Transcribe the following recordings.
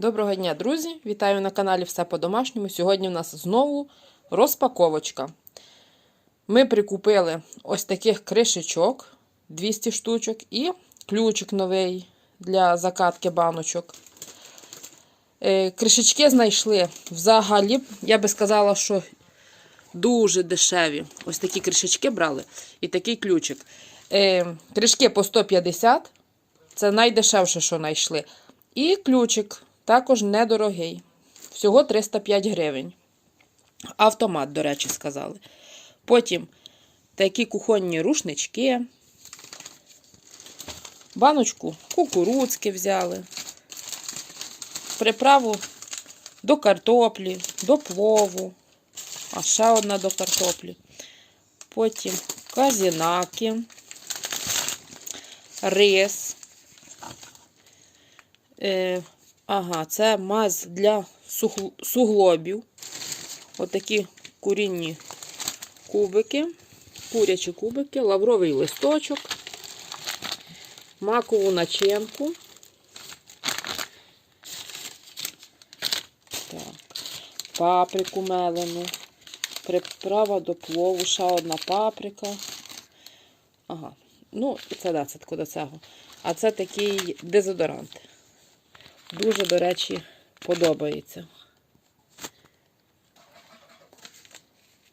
Доброго дня, друзі! Вітаю на каналі Все по-домашньому. Сьогодні у нас знову розпаковочка. Ми прикупили ось таких кришечок 200 штучок і ключик новий для закатки баночок. Е, Кришечки знайшли взагалі, я би сказала, що дуже дешеві. Ось такі кришечки брали і такий ключик. Е, Кришки по 150, це найдешевше, що знайшли. І ключик також недорогий. Всього 305 гривень. Автомат, до речі, сказали. Потім такі кухонні рушнички. Баночку кукурудзки взяли. Приправу до картоплі, до плову. А ще одна до картоплі. Потім казінаки, рис. Ага, це мазь для суглобів. Отакі курінні кубики, курячі кубики, лавровий листочок, макову начинку. Паприку мелену, приправа до плову, ще одна паприка. Ага, ну, це да, це до цього. А це такий дезодорант. Дуже, до речі, подобається.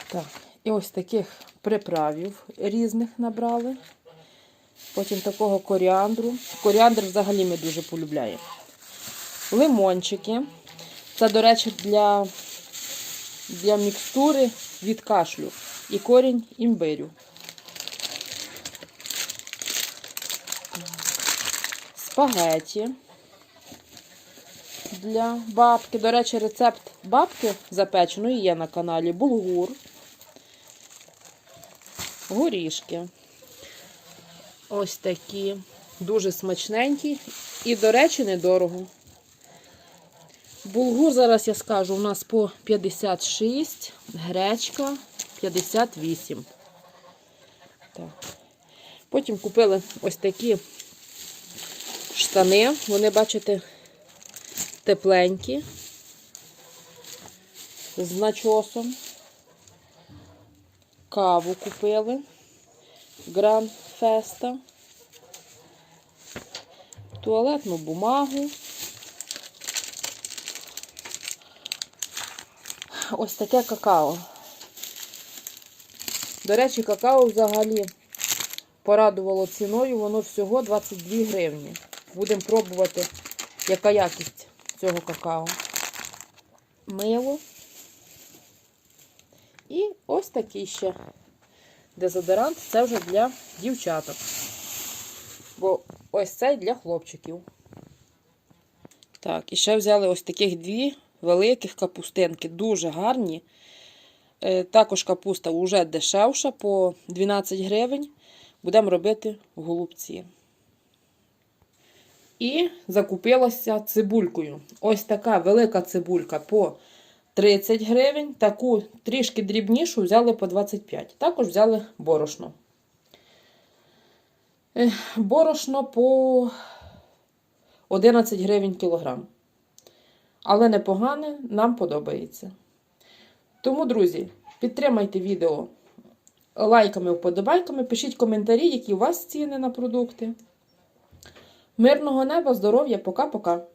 Так, і ось таких приправів різних набрали. Потім такого коріандру. Коріандр взагалі ми дуже полюбляємо. Лимончики. Це, до речі, для, для мікстури від кашлю. І корінь імбирю. Спагеті для бабки. До речі, рецепт бабки запеченої є на каналі Булгур. Горішки. Ось такі. Дуже смачненькі. І, до речі, недорого. Булгур, зараз я скажу, у нас по 56, гречка 58. Так. Потім купили ось такі штани. Вони, бачите, тепленькі, з начосом. Каву купили. Гран Феста. Туалетну бумагу. Ось таке какао. До речі, какао взагалі порадувало ціною, воно всього 22 гривні. Будемо пробувати, яка якість цього какао. Мило. І ось такий ще дезодорант. Це вже для дівчаток. Бо ось цей для хлопчиків. Так, і ще взяли ось таких дві великих капустинки. Дуже гарні. Е, також капуста вже дешевша по 12 гривень. Будемо робити голубці. І закупилася цибулькою. Ось така велика цибулька по 30 гривень. Таку трішки дрібнішу взяли по 25. Також взяли борошно. Борошно по 11 гривень кілограм. Але непогане, нам подобається. Тому, друзі, підтримайте відео лайками, вподобайками, пишіть коментарі, які у вас ціни на продукти. Мирного неба, здоров'я, пока-пока.